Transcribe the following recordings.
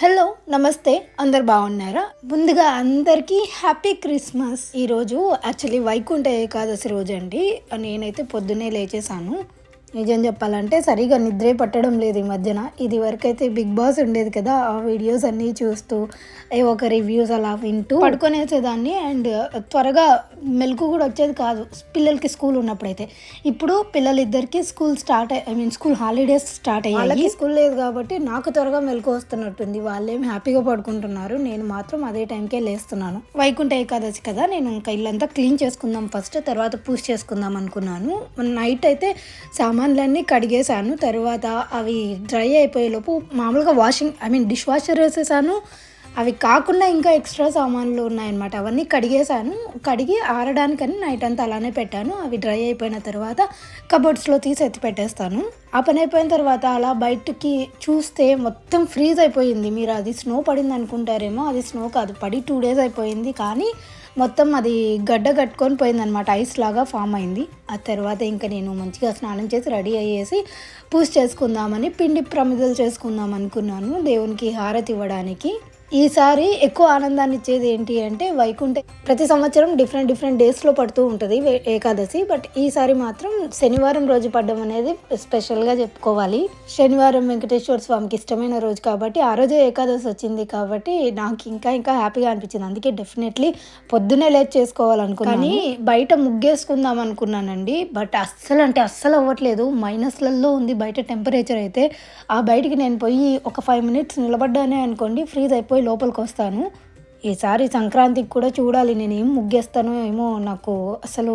Hello నమస్తే. అందరు బాగున్నారా? ముందుగా అందరికీ హ్యాపీ క్రిస్మస్. ఈరోజు యాక్చువల్లీ వైకుంఠ ఏకాదశి రోజు అండి నేనైతే పొద్దున్నే లేచేసాను నిజం చెప్పాలంటే సరిగా నిద్రే పట్టడం లేదు ఈ మధ్యన. ఇది వరకైతే బిగ్ బాస్ ఉండేది కదా ఆ వీడియోస్ అన్నీ చూస్తూ ఏ ఒక రివ్యూస్ అలా వింటూ పడుకొనేసేదాన్ని. అండ్ త్వరగా మెలకు కూడా వచ్చేది కాదు పిల్లలకి స్కూల్ ఉన్నప్పుడైతే. ఇప్పుడు పిల్లలిద్దరికి school start I mean school holidays start అయ్యాయి. వాళ్ళకి స్కూల్ లేదు కాబట్టి నాకు త్వరగా మెలకు వస్తున్నట్టుంది. వాళ్ళేం హ్యాపీగా పడుకుంటున్నారు. నేను మాత్రం అదే టైంకే లేస్తున్నాను. వైకుంఠ ఏకాదశి కదా నేను ఇంకా ఇల్లంతా క్లీన్ చేసుకుందాం ఫస్ట్ తర్వాత పూజ చేసుకుందాం అనుకున్నాను. నైట్ అయితే సామాన్లన్నీ కడిగేశాను. తర్వాత అవి డ్రై అయిపోయేలోపు మామూలుగా washing I mean dish washer వేసేసాను. అవి కాకుండా ఇంకా ఎక్స్ట్రా సామాన్లు ఉన్నాయన్నమాట. అవన్నీ కడిగేశాను. కడిగి ఆరడానికని నైట్ అంతా అలానే పెట్టాను. అవి డ్రై అయిపోయిన తర్వాత కబోర్డ్స్లో తీసి ఎత్తి పెట్టేస్తాను. ఆ పని అయిపోయిన తర్వాత అలా బయటికి చూస్తే మొత్తం ఫ్రీజ్ అయిపోయింది. మీరు అది స్నో పడింది అనుకుంటారేమో అది స్నో కాదు పడి టూ డేస్ అయిపోయింది. కానీ మొత్తం అది గడ్డ కట్టుకొని పోయిందనమాట ఐస్ లాగా ఫామ్ అయింది. ఆ తర్వాత ఇంకా నేను మంచిగా స్నానం చేసి రెడీ అయ్యేసి పూజ చేసుకుందామని పిండి ప్రమిదలు చేసుకుందాం అనుకున్నాను. దేవునికి హారతి ఇవ్వడానికి. ఈసారి ఎక్కువ ఆనందాన్ని ఇచ్చేది ఏంటి అంటే వైకుంఠ. ప్రతి సంవత్సరం డిఫరెంట్ డిఫరెంట్ డేస్లో పడుతూ ఉంటుంది ఏకాదశి. బట్ ఈసారి మాత్రం శనివారం రోజు పడడం అనేది స్పెషల్గా చెప్పుకోవాలి. శనివారం వెంకటేశ్వర స్వామికి ఇష్టమైన రోజు కాబట్టి ఆ రోజే ఏకాదశి వచ్చింది కాబట్టి నాకు ఇంకా ఇంకా హ్యాపీగా అనిపించింది. అందుకే డెఫినెట్లీ పొద్దునే లేట్ చేసుకోవాలనుకున్నాను. కానీ బయట ముగ్గేసుకుందాం అనుకున్నానండి. బట్ అస్సలు అంటే అస్సలు అవ్వట్లేదు. మైనస్లలో ఉంది బయట టెంపరేచర్ అయితే. ఆ బయటికి నేను పోయి ఒక ఫైవ్ మినిట్స్ నిలబడ్డానే అనుకోండి ఫ్రీజ్ అయిపోయి లోపలికి వస్తాను ఈసారి సంక్రాంతికి కూడా చూడాలి నేను ఏం ముగ్గేస్తానో ఏమో నాకు అసలు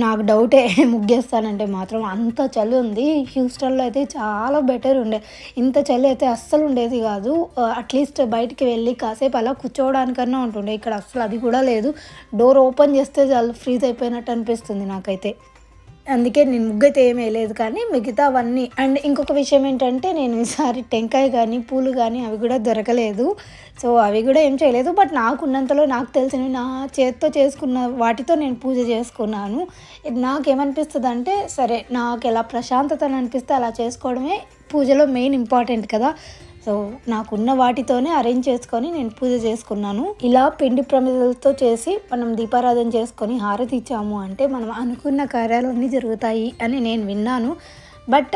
నాకు డౌటే ముగ్గేస్తానంటే మాత్రం అంత చలి ఉంది. హ్యూస్టన్లో అయితే చాలా బెటర్ ఉండే ఇంత చలి అయితే అస్సలు ఉండేది కాదు. అట్లీస్ట్ బయటికి వెళ్ళి కాసేపు అలా కూర్చోవడానికన్నా ఉంటుండే. ఇక్కడ అస్సలు అది కూడా లేదు. డోర్ ఓపెన్ చేస్తే చాలు ఫ్రీజ్ అయిపోయినట్టు అనిపిస్తుంది నాకైతే. అందుకే నేను ముగ్గైతే ఏమీ వేయలేదు కానీ మిగతా అవన్నీ అండ్ ఇంకొక విషయం ఏంటంటే నేను ఈసారి టెంకాయ కానీ పూలు కానీ అవి కూడా దొరకలేదు. సో అవి కూడా ఏం చేయలేదు. బట్ నాకున్నంతలో నాకు తెలిసినవి నా చేతితో చేసుకున్న వాటితో నేను పూజ చేసుకున్నాను. నాకేమనిపిస్తుంది అంటే సరే నాకు ఎలా ప్రశాంతత అనిపిస్తే అలా చేసుకోవడమే పూజలో మెయిన్ ఇంపార్టెంట్ కదా. సో నాకున్న వాటితోనే అరేంజ్ చేసుకొని నేను పూజ చేసుకున్నాను. ఇలా పిండి ప్రమిదలతో చేసి మనం దీపారాధన చేసుకొని హారతి ఇచ్చాము అంటే మనం అనుకున్న కార్యాలన్నీ జరుగుతాయి అని నేను విన్నాను. బట్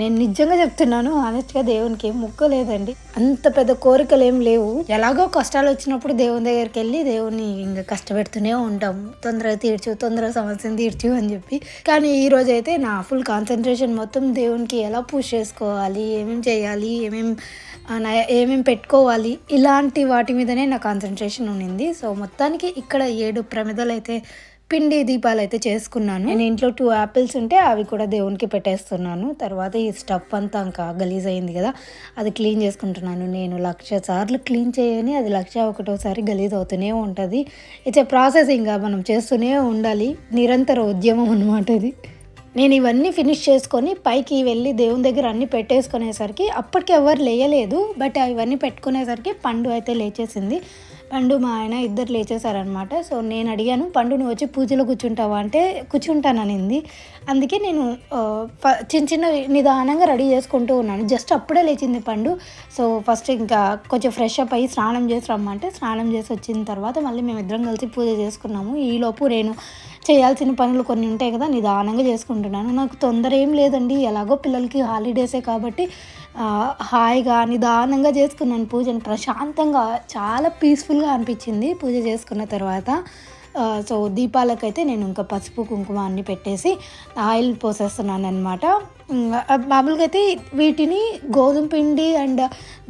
నేను నిజంగా చెప్తున్నాను ఆనెస్ట్గా దేవునికి ఏం ముక్క లేదండి. అంత పెద్ద కోరికలు ఏం లేవు. ఎలాగో కష్టాలు వచ్చినప్పుడు దేవుని దగ్గరికి వెళ్ళి దేవుని ఇంకా కష్టపెడుతూనే ఉంటాం. తొందరగా తీర్చు తొందరగా సమస్యను తీర్చు అని చెప్పి. కానీ ఈ రోజు అయితే నా ఫుల్ కాన్సన్ట్రేషన్ మొత్తం దేవునికి ఎలా పూజ చేసుకోవాలి ఏమేమి చేయాలి ఏమేమి ఏమేమి పెట్టుకోవాలి ఇలాంటి వాటి మీదనే నా కాన్సన్ట్రేషన్ ఉండింది. సో మొత్తానికి ఇక్కడ ఏడు ప్రమిదలు అయితే పిండి దీపాలు అయితే చేసుకున్నాను. నేను ఇంట్లో టూ యాపిల్స్ ఉంటే అవి కూడా దేవునికి పెట్టేస్తున్నాను. తర్వాత ఈ స్టఫ్ అంతా ఇంకా గలీజ్ అయింది కదా అది క్లీన్ చేసుకుంటున్నాను నేను. లక్ష సార్లు క్లీన్ చేయని అది లక్ష ఒకటోసారి గలీజ్ అవుతూనే ఉంటుంది. ఇట్స్ ఏ ప్రాసెస్ ఇంకా మనం చేస్తూనే ఉండాలి. నిరంతర ఉద్యమం అనమాట ఇది. నేను ఇవన్నీ ఫినిష్ చేసుకొని పైకి వెళ్ళి దేవుని దగ్గర అన్ని పెట్టేసుకునేసరికి అప్పటికి ఎవరు లేయలేదు. బట్ అవన్నీ పెట్టుకునేసరికి పండు అయితే లేచేసింది. పండు మా ఆయన ఇద్దరు లేచేశారనమాట. సో నేను అడిగాను పండు నువ్వు వచ్చి పూజలో కూర్చుంటావా? అంటే కూర్చుంటాననింది. అందుకే నేను చిన్న చిన్న నిదానంగా రెడీ చేసుకుంటూ ఉన్నాను. జస్ట్ అప్పుడే లేచింది పండు. సో ఫస్ట్ ఇంకా కొంచెం ఫ్రెష్ అప్ అయ్యి స్నానం చేసి రమ్మంటే స్నానం చేసి వచ్చిన తర్వాత మళ్ళీ మేము ఇద్దరం కలిసి పూజ చేసుకున్నాము. ఈలోపు నేను చేయాల్సిన పనులు కొన్ని ఉంటాయి కదా నిదానంగా చేసుకుంటున్నాను. నాకు తొందర ఏం లేదండి. ఎలాగో పిల్లలకి హాలిడేసే కాబట్టి హాయిగా నిదానంగా చేసుకున్నాను పూజను. ప్రశాంతంగా చాలా పీస్ఫుల్ కూల్గా అనిపించింది. పూజ చేసుకున్న తర్వాత సో దీపాలకైతే నేను ఇంకా పసుపు కుంకుమ అన్ని పెట్టేసి ఆయిల్ పోసేస్తున్నాను అనమాట మామూలుగా అయితే వీటిని గోధుమ పిండి అండ్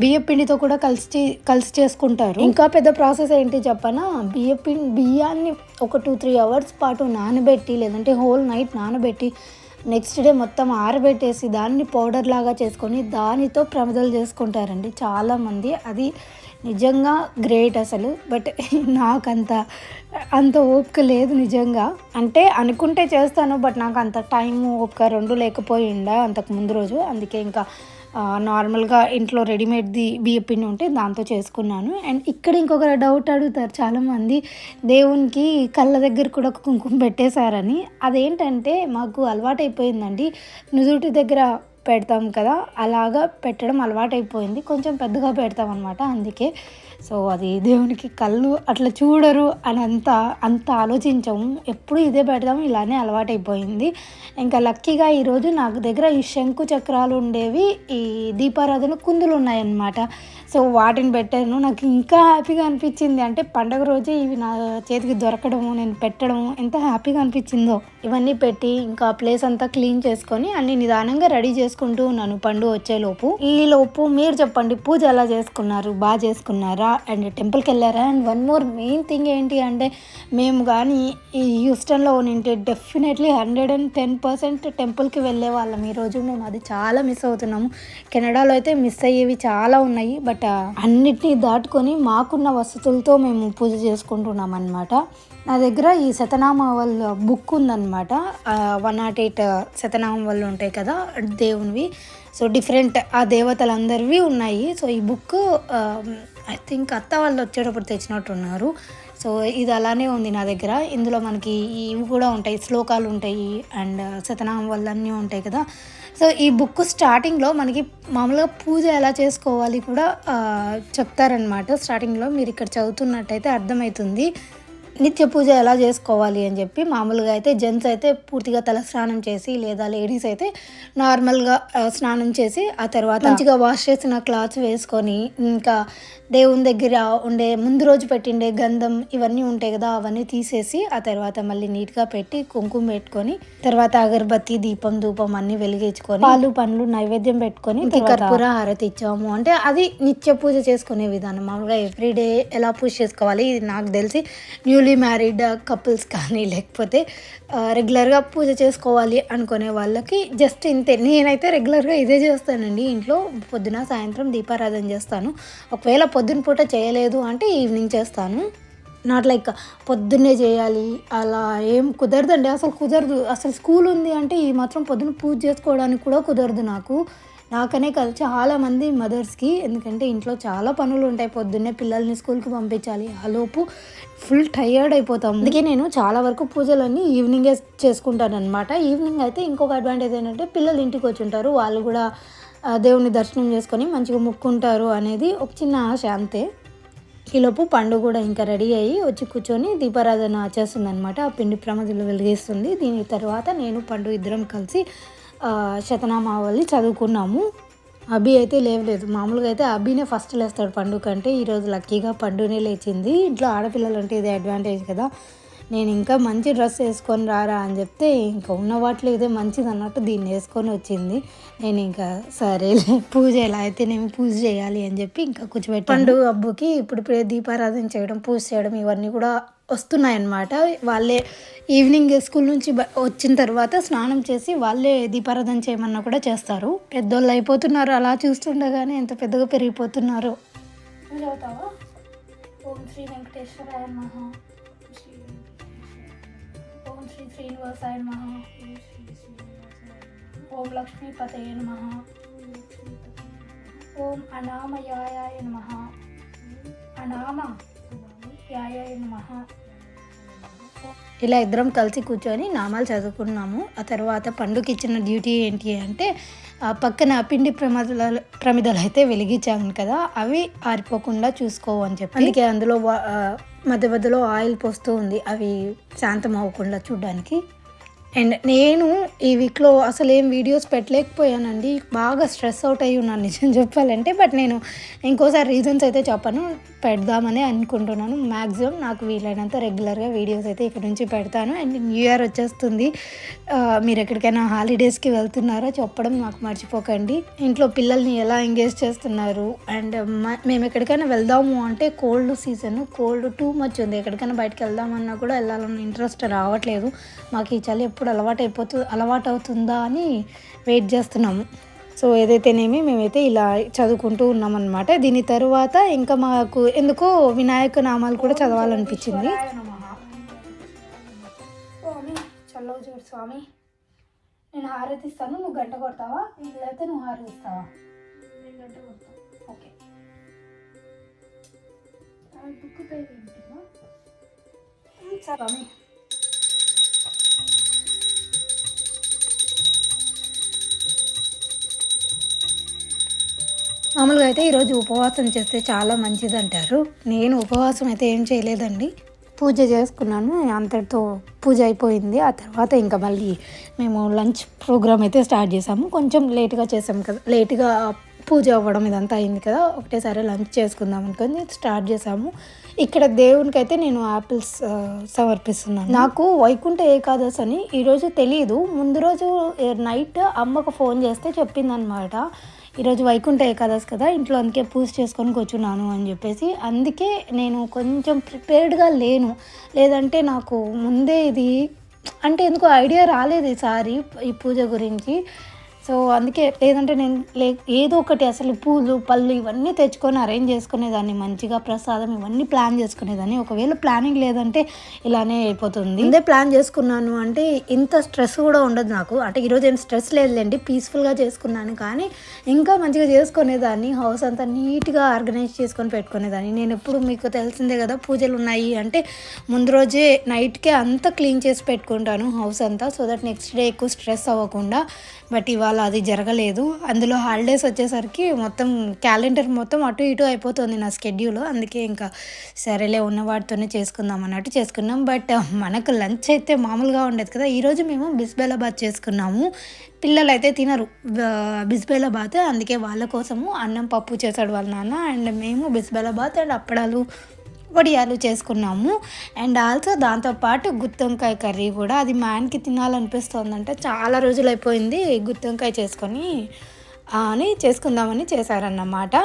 బియ్యపిండితో కూడా కలిసి కలిసి చేసుకుంటారు. ఇంకా పెద్ద ప్రాసెస్ ఏంటి చెప్పనా? బియ్య పిండి బియ్యాన్ని ఒక టూ త్రీ అవర్స్ పాటు నానబెట్టి లేదంటే హోల్ నైట్ నానబెట్టి నెక్స్ట్ డే మొత్తం ఆరబెట్టేసి దాన్ని పౌడర్ లాగా చేసుకొని దానితో ప్రమిదలు చేసుకుంటారండి చాలామంది. అది నిజంగా గ్రేట్ అసలు. బట్ నాకంత అంత ఓపిక లేదు నిజంగా. అంటే అనుకుంటే చేస్తాను బట్ నాకు అంత టైం ఓపిక రెండు లేకపోయిండా అంతకు ముందు రోజు. అందుకే ఇంకా నార్మల్గా ఇంట్లో రెడీమేడ్ది బియ్య పిండి ఉంటే దాంతో చేసుకున్నాను. అండ్ ఇక్కడ ఇంకొక డౌట్ అడుగుతారు చాలామంది. దేవునికి కళ్ళ దగ్గర కూడా ఒక కుంకుమ పెట్టేశారని. అదేంటంటే మాకు అలవాటైపోయిందండి. నుదుటి దగ్గర పెడతాం కదా అలాగా పెట్టడం అలవాటైపోయింది. కొంచెం పెద్దగా పెడతాం అనమాట అందుకే. సో అది దేవునికి కళ్ళు అట్లా చూడరు అని అంత అంత ఆలోచించము. ఎప్పుడు ఇదే పెడదాం ఇలానే అలవాటైపోయింది. ఇంకా లక్కీగా ఈరోజు నాకు దగ్గర ఈ శంకు చక్రాలు ఉండేవి ఈ దీపారాధన కుందులు ఉన్నాయన్నమాట. సో వాటిని పెట్టాను. నాకు ఇంకా హ్యాపీగా అనిపించింది అంటే పండగ రోజే ఇవి నా చేతికి దొరకడము నేను పెట్టడము ఎంత హ్యాపీగా అనిపించిందో. ఇవన్నీ పెట్టి ఇంకా ప్లేస్ అంతా క్లీన్ చేసుకొని అన్ని నిదానంగా రెడీ చేసుకుంటూ ఉన్నాను పండు వచ్చేలోపు. ఈ లోపు మీరు చెప్పండి పూజ ఎలా చేసుకున్నారు? బాగా చేసుకున్నారా? అండ్ టెంపుల్కి వెళ్ళారా? And one more main thing ఏంటి అంటే మేము కానీ ఈ హ్యూస్టన్లో ఉంటే definitely hundred and ten percent టెంపుల్కి వెళ్ళే వాళ్ళం ఈరోజు మేము. అది చాలా మిస్ అవుతున్నాము. కెనడాలో అయితే మిస్ అయ్యేవి చాలా ఉన్నాయి. బట్ అన్నిటినీ దాటుకొని మాకున్న వసతులతో మేము పూజ చేసుకుంటున్నాం అనమాట నా దగ్గర ఈ శతనామావల్ బుక్ ఉందన్నమాట. వన్ నాట్ ఎయిట్ శతనామం వాళ్ళు ఉంటాయి కదా దేవునివి. సో డిఫరెంట్ ఆ దేవతలందరివి ఉన్నాయి. సో ఈ బుక్ ఐ థింక్ అత్త వాళ్ళు వచ్చేటప్పుడు తెచ్చినట్టున్నారు. సో ఇది అలానే ఉంది నా దగ్గర. ఇందులో మనకి ఇవి కూడా ఉంటాయి శ్లోకాలు ఉంటాయి అండ్ శతనామం వల్ల అన్నీ ఉంటాయి కదా. సో ఈ బుక్ స్టార్టింగ్లో మనకి మామూలుగా పూజ ఎలా చేసుకోవాలి కూడా చెప్తారనమాట స్టార్టింగ్లో మీరు ఇక్కడ చదువుతున్నట్టయితే అర్థమవుతుంది. నిత్య పూజ ఎలా చేసుకోవాలి అని చెప్పి మామూలుగా అయితే జెంట్స్ అయితే పూర్తిగా తల స్నానం చేసి లేదా లేడీస్ అయితే నార్మల్గా స్నానం చేసి ఆ తర్వాత మంచిగా వాష్ చేసిన క్లాత్స్ వేసుకొని ఇంకా దేవుని దగ్గర ఉండే ముందు రోజు పెట్టిండే గంధం ఇవన్నీ ఉంటాయి కదా అవన్నీ తీసేసి ఆ తర్వాత మళ్ళీ నీట్గా పెట్టి కుంకుమ పెట్టుకొని తర్వాత అగరబత్తి దీపం ధూపం అన్ని వెలిగించుకొని పాలు పండ్లు నైవేద్యం పెట్టుకొని కర్పూర హారతి ఇచ్చాము. అంటే అది నిత్య పూజ చేసుకునే విధానం. మామూలుగా ఎవ్రీడే ఎలా పూజ చేసుకోవాలి ఇది నాకు తెలిసి న్యూలీ మ్యారీడ్ కపుల్స్ కానీ లేకపోతే రెగ్యులర్గా పూజ చేసుకోవాలి అనుకునే వాళ్ళకి జస్ట్ ఇంతే. నేనైతే రెగ్యులర్గా ఇదే చేస్తానండి. ఇంట్లో పొద్దున సాయంత్రం దీపారాధన చేస్తాను. ఒకవేళ పొద్దున పూట చేయలేదు అంటే ఈవినింగ్ చేస్తాను. నాట్ లైక్ పొద్దున్నే చేయాలి అలా ఏం కుదరదండి. అసలు కుదరదు. అసలు స్కూల్ ఉంది అంటే ఈ మాత్రం పొద్దున పూజ చేసుకోవడానికి కూడా కుదరదు నాకు. నాకనే కాదు చాలా మంది మదర్స్కి ఎందుకంటే ఇంట్లో చాలా పనులు ఉంటాయి. పొద్దున్నే పిల్లల్ని స్కూల్కి పంపించాలి. ఆ లోపు ఫుల్ టయర్డ్ అయిపోతాం అందుకే నేను చాలా వరకు పూజలన్నీ ఈవినింగే చేసుకుంటాను అనమాట ఈవినింగ్ అయితే ఇంకొక అడ్వాంటేజ్ ఏంటంటే పిల్లలు ఇంటికి వచ్చి ఉంటారు వాళ్ళు కూడా దేవుని దర్శనం చేసుకొని మంచిగా ముక్కుంటారు అనేది ఒక చిన్న ఆశ అంతే. ఈలోపు పండు కూడా ఇంకా రెడీ అయ్యి వచ్చి కూర్చొని దీపారాధన చేస్తుంది అనమాట ఆ పిండి ప్రమదులు వెలిగిస్తుంది. దీని తర్వాత నేను పండు ఇద్దరం కలిసి శతనామావళి చదువుకున్నాము. అభి అయితే లేవలేదు. మామూలుగా అయితే అభినే ఫస్ట్ లేస్తాడు పండు కంటే. ఈరోజు లక్కీగా పండునే లేచింది. ఇంట్లో ఆడపిల్లలు అంటే ఇది అడ్వాంటేజ్ కదా. నేను ఇంకా మంచి డ్రెస్ వేసుకొని రారా అని చెప్తే ఇంకా ఉన్న వాటిలో ఇదే మంచిది అన్నట్టు దీన్ని వేసుకొని వచ్చింది. నేను ఇంకా సరేలే పూజ ఎలా అయితే నేను పూజ చేయాలి అని చెప్పి ఇంకా కూర్చోబెట్టి పండు అబ్బుకి ఇప్పుడు దీపారాధన చేయడం పూజ చేయడం ఇవన్నీ కూడా వస్తున్నాయన్నమాట. వాళ్ళే ఈవినింగ్ స్కూల్ నుంచి బ- వచ్చిన తర్వాత స్నానం చేసి వాళ్ళే దీపారాధన చేయమన్నా కూడా చేస్తారు. పెద్దోళ్ళు అయిపోతున్నారు అలా చూస్తుండగానే ఎంత పెద్దగా పెరిగిపోతున్నారు. ఓం శ్రీ వెంకటేశ్వరాయ నమః. ఓం శ్రీ శ్రీనివాసాయ నమః. ఓం లక్ష్మీపతయ నమః. ఓం అనామయాయ నమః. అనామ ఇలా ఇద్దరం కలిసి కూర్చొని నామాలు చదువుకున్నాము. ఆ తర్వాత పండుగ ఇచ్చిన డ్యూటీ ఏంటి అంటే పక్కన పిండి ప్రమిదలు ప్రమిదలు అయితే వెలిగించాను కదా అవి ఆరిపోకుండా చూసుకోవు అని చెప్పి. అందుకే అందులో వా- మధ్య మధ్యలో ఆయిల్ పోస్తూ ఉంది. అవి శాంతం అవ్వకుండా చూడడానికి. అండ్ నేను ఈ వీక్లో అసలు ఏం వీడియోస్ పెట్టలేకపోయానండి. బాగా స్ట్రెస్ అవుట్ అయ్యి ఉన్నాను నిజం చెప్పాలంటే. బట్ నేను ఇంకోసారి రీజన్స్ అయితే చెప్పను పెడదామని అనుకుంటున్నాను. మ్యాక్సిమం నాకు వీలైనంత రెగ్యులర్గా వీడియోస్ అయితే ఇక్కడ నుంచి పెడతాను. అండ్ న్యూ ఇయర్ వచ్చేస్తుంది. మీరు ఎక్కడికైనా హాలిడేస్కి వెళ్తున్నారో చెప్పడం నాకు మర్చిపోకండి. ఇంట్లో పిల్లల్ని ఎలా ఎంగేజ్ చేస్తున్నారు? అండ్ మేము ఎక్కడికైనా వెళ్దాము అంటే cold season cold too much ఉంది. ఎక్కడికైనా బయటకు వెళ్దామన్నా కూడా వెళ్ళాలన్న ఇంట్రెస్ట్ రావట్లేదు. మాకు ఈ చలి ఎప్పుడు అలవాటు అయిపోతు అలవాటు అవుతుందా అని వెయిట్ చేస్తున్నాము. సో ఏదైతేనేమి మేమైతే ఇలా చదువుకుంటూ ఉన్నామన్నమాట. దీని తరువాత ఇంకా మాకు ఎందుకో వినాయక నామాలు కూడా చదవాలనిపించింది. స్వామి చల్లవ చూడు స్వామి. నేను హారతి ఇస్తాను నువ్వు గంట కొడతావా? లేకపోతే నువ్వు హారతి ఇస్తావా నేను గంట కొడతాను ఓకే. బుక్ పేరు ఏంటిమా స్వామి. మామూలుగా అయితే ఈరోజు ఉపవాసం చేస్తే చాలా మంచిది అంటారు నేను ఉపవాసం అయితే ఏం చేయలేదండి. పూజ చేసుకున్నాను అంతటితో పూజ అయిపోయింది. ఆ తర్వాత ఇంకా మళ్ళీ మేము లంచ్ ప్రోగ్రామ్ అయితే స్టార్ట్ చేసాము కొంచెం లేట్గా చేసాము కదా లేట్గా పూజ అవ్వడం ఇదంతా అయింది కదా ఒకటేసారి లంచ్ చేసుకుందాం అనుకొని స్టార్ట్ చేసాము ఇక్కడ దేవునికి అయితే నేను ఆపిల్స్ సమర్పిస్తున్నాను. నాకు వైకుంఠ ఏకాదశి అని ఈరోజు తెలియదు ముందు రోజు నైట్ అమ్మకు ఫోన్ చేస్తే చెప్పిందనమాట. ఈరోజు వైకుంఠ ఏకాదశి కదా ఇంట్లో అందుకే పూజ చేసుకొని కూర్చున్నాను అని చెప్పేసి అందుకే నేను కొంచెం ప్రిపేర్డ్గా లేను. లేదంటే నాకు ముందే ఇది అంటే ఎందుకు ఐడియా రాలేదు ఈసారి ఈ పూజ గురించి. సో అందుకే లేదంటే నేను లే ఏదో ఒకటి అసలు పూలు పళ్ళు ఇవన్నీ తెచ్చుకొని అరేంజ్ చేసుకునేదాన్ని మంచిగా ప్రసాదం ఇవన్నీ ప్లాన్ చేసుకునేదాన్ని. ఒకవేళ ప్లానింగ్ లేదంటే ఇలానే అయిపోతుంది. ఇదే ప్లాన్ చేసుకున్నాను అంటే ఇంత స్ట్రెస్ కూడా ఉండదు నాకు. అంటే ఈరోజు ఏం స్ట్రెస్ లేదులేండి పీస్ఫుల్గా చేసుకున్నాను కానీ ఇంకా మంచిగా చేసుకునేదాన్ని హౌస్ అంతా నీట్గా ఆర్గనైజ్ చేసుకొని పెట్టుకునేదాన్ని. నేను ఎప్పుడు మీకు తెలిసిందే కదా పూజలు ఉన్నాయి అంటే ముందు రోజే నైట్కే అంతా క్లీన్ చేసి పెట్టుకుంటాను హౌస్ అంతా సో దట్ నెక్స్ట్ డే ఎక్కువ స్ట్రెస్ అవ్వకుండా. బట్ ఇవాళ అది జరగలేదు. అందులో హాలిడేస్ వచ్చేసరికి మొత్తం క్యాలెండర్ మొత్తం అటు ఇటు అయిపోతుంది నా స్కెడ్యూల్ అందుకే ఇంకా సరేలే ఉన్నవాటితోనే చేసుకుందాం అన్నట్టు చేసుకున్నాం. బట్ uh, మనకు లంచ్ అయితే మామూలుగా ఉండేది కదా. ఈరోజు మేము బిస్బేలాబాద్ చేసుకున్నాము. పిల్లలు అయితే తినరు బిస్బేలాబాద్. అందుకే వాళ్ళ కోసము అన్నం పప్పు చేశాడు వాళ్ళ నాన్న. అండ్ మేము బిస్బేలాబాద్ అండ్ అప్పడాలు వడియాలు చేసుకున్నాము. అండ్ ఆల్సో దాంతోపాటు గుత్తొంకాయ కర్రీ కూడా. అది మ్యాన్కి తినాలనిపిస్తుందంట చాలా రోజులు అయిపోయింది గుత్తొంకాయ చేసుకొని అని చేసుకుందామని చేశారన్నమాట.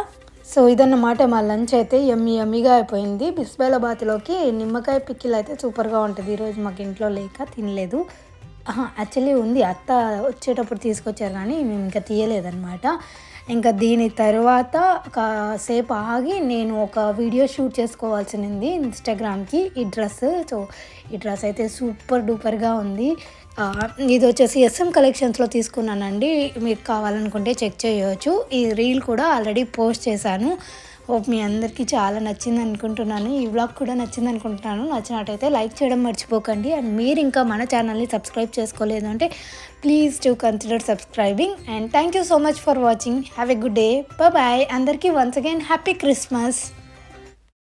సో ఇదన్నమాట మా లంచ్ అయితే ఎమ్మి ఎమ్మిగా అయిపోయింది. బిస్బేలబాత్లోకి నిమ్మకాయ పిక్కిలు అయితే సూపర్గా ఉంటుంది. ఈరోజు మాకు ఇంట్లో లేక తినలేదు. యాక్చువల్లీ ఉంది. అత్త వచ్చేటప్పుడు తీసుకొచ్చారు కానీ మేము ఇంకా తీయలేదన్నమాట. ఇంకా దీని తర్వాత కాసేపు ఆగి నేను ఒక వీడియో షూట్ చేసుకోవాల్సింది ఇన్స్టాగ్రామ్కి. ఈ డ్రెస్ సో ఈ డ్రెస్ అయితే సూపర్ డూపర్గా ఉంది. ఇది వచ్చేసి ఎస్ఎం కలెక్షన్స్లో తీసుకున్నానండి. మీకు కావాలనుకుంటే చెక్ చేయవచ్చు ఈ రీల్ కూడా ఆల్రెడీ పోస్ట్ చేశాను. హోప్ మీ అందరికీ చాలా నచ్చింది అనుకుంటున్నాను. ఈ వ్లాగ్ కూడా నచ్చింది అనుకుంటున్నాను. నచ్చినట్టయితే లైక్ చేయడం మర్చిపోకండి. అండ్ మీరు ఇంకా మన ఛానల్ని సబ్స్క్రైబ్ చేసుకోలేదు అంటే please to consider subscribing and thank you so much for watching have a good day bye అందరికీ వన్స్ అగైన్ హ్యాపీ క్రిస్మస్